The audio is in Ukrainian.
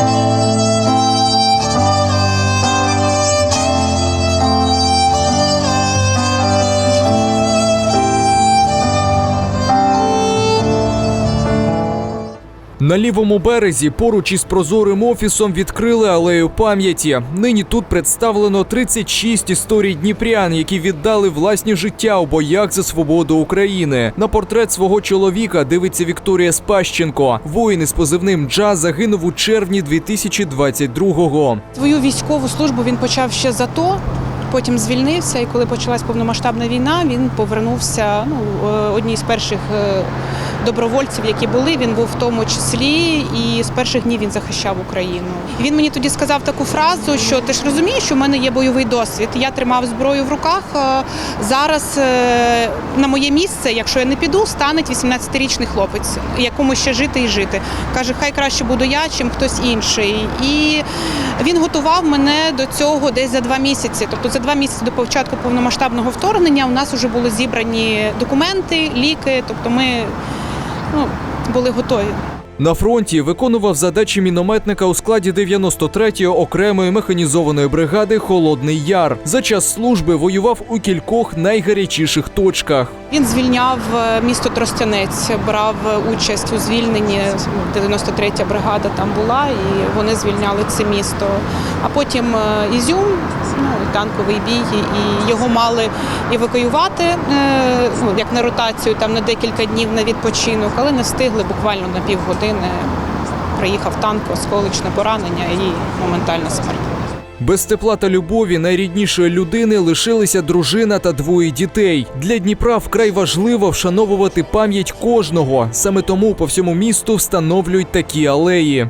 Música На лівому березі поруч із прозорим офісом відкрили алею пам'яті. Нині тут представлено 36 історій дніпрян, які віддали власні життя у боях за свободу України. На портрет свого чоловіка дивиться Вікторія Спащенко. Воїн із позивним Джа загинув у червні 2022-го. Свою військову службу він почав ще за то. Потім звільнився, і коли почалась повномасштабна війна, він повернувся. Ну, е, одній з перших е, добровольців, які були. Він був в тому числі, і з перших днів він захищав Україну. Він мені тоді сказав таку фразу, що ти ж розумієш, що в мене є бойовий досвід. Я тримав зброю в руках. Зараз е, на моє місце, якщо я не піду, стане 18-річний хлопець, якому ще жити і жити. Каже, хай краще буду я, чим хтось інший. І він готував мене до цього десь за два місяці. Тобто за два місяці до початку повномасштабного вторгнення у нас вже були зібрані документи, ліки. Тобто ми ну, були готові. На фронті виконував задачі мінометника у складі 93-ї окремої механізованої бригади Холодний Яр. За час служби воював у кількох найгарячіших точках. Він звільняв е, місто Тростянець, брав участь у звільненні. 93-я бригада там була, і вони звільняли це місто. А потім е, Ізюм, ну, танковий бій, і його мали евакуювати е, ну, як на ротацію, там на декілька днів на відпочинок, але не встигли буквально на півгодини. Приїхав танк, осколичне поранення і моментальна смерть. Без тепла та любові найріднішої людини лишилися дружина та двоє дітей. Для Дніпра вкрай важливо вшановувати пам'ять кожного. Саме тому по всьому місту встановлюють такі алеї.